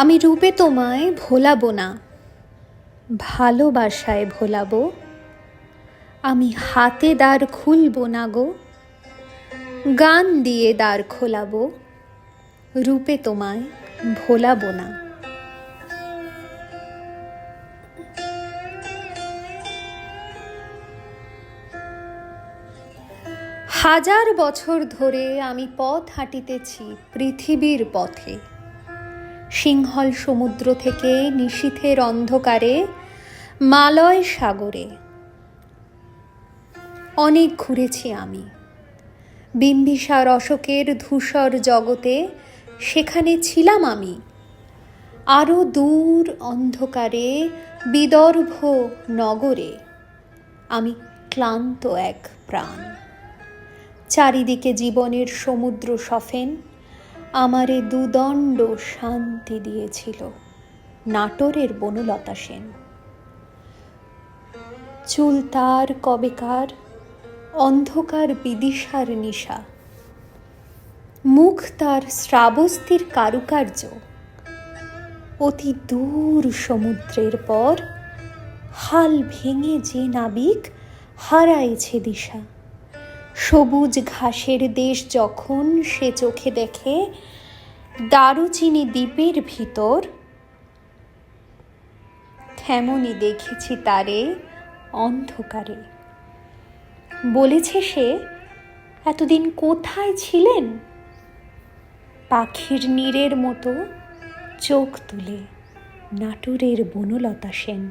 আমি রূপে তোমায় ভোলাবো না, ভালোবাসায় ভোলাবো। আমি হাতে দ্বার খুলবো না গো, গান দিয়ে দ্বার খোলাবো, রূপে তোমায় ভোলাবো না। হাজার বছর ধরে আমি পথ হাঁটিতেছি পৃথিবীর পথে। সিংহল সমুদ্র থেকে নিশীথের অন্ধকারে, মালয় সাগরে। অনেক ঘুরেছি আমি। বিম্বিসার অশোকের ধূসর জগতে সেখানে ছিলাম আমি। আরও দূর অন্ধকারে, বিদর্ভ নগরে। আমি ক্লান্ত এক প্রাণ। চারিদিকে জীবনের সমুদ্র সফেন আমারে দুদণ্ড শান্তি দিয়েছিল। নাটোরের বনলতা সেন। চুল তার কবেকার, অন্ধকার বিদিশার নিশা। মুখ তার শ্রাবস্তির কারুকার্য। অতি দূর সমুদ্রের পর হাল ভেঙে যে নাবিক হারাইছে দিশা। সবুজ ঘাসের দেশ যখন সে চোখে দেখে, দারুচিনি দ্বীপের ভিতর, তেমনই দেখেছি তারে অন্ধকারে। বলেছে সে, এতদিন কোথায় ছিলেন? পাখির নীরের মতো চোখ তুলে নাটুরের বনলতা সেন।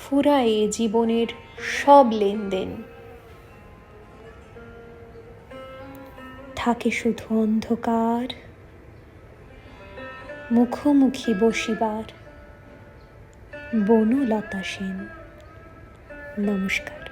ফুরায়ে জীবনের সব লেনদেন। থাকে শুধু অন্ধকার মুখোমুখি বসিবার বনলতা সেন। নমস্কার।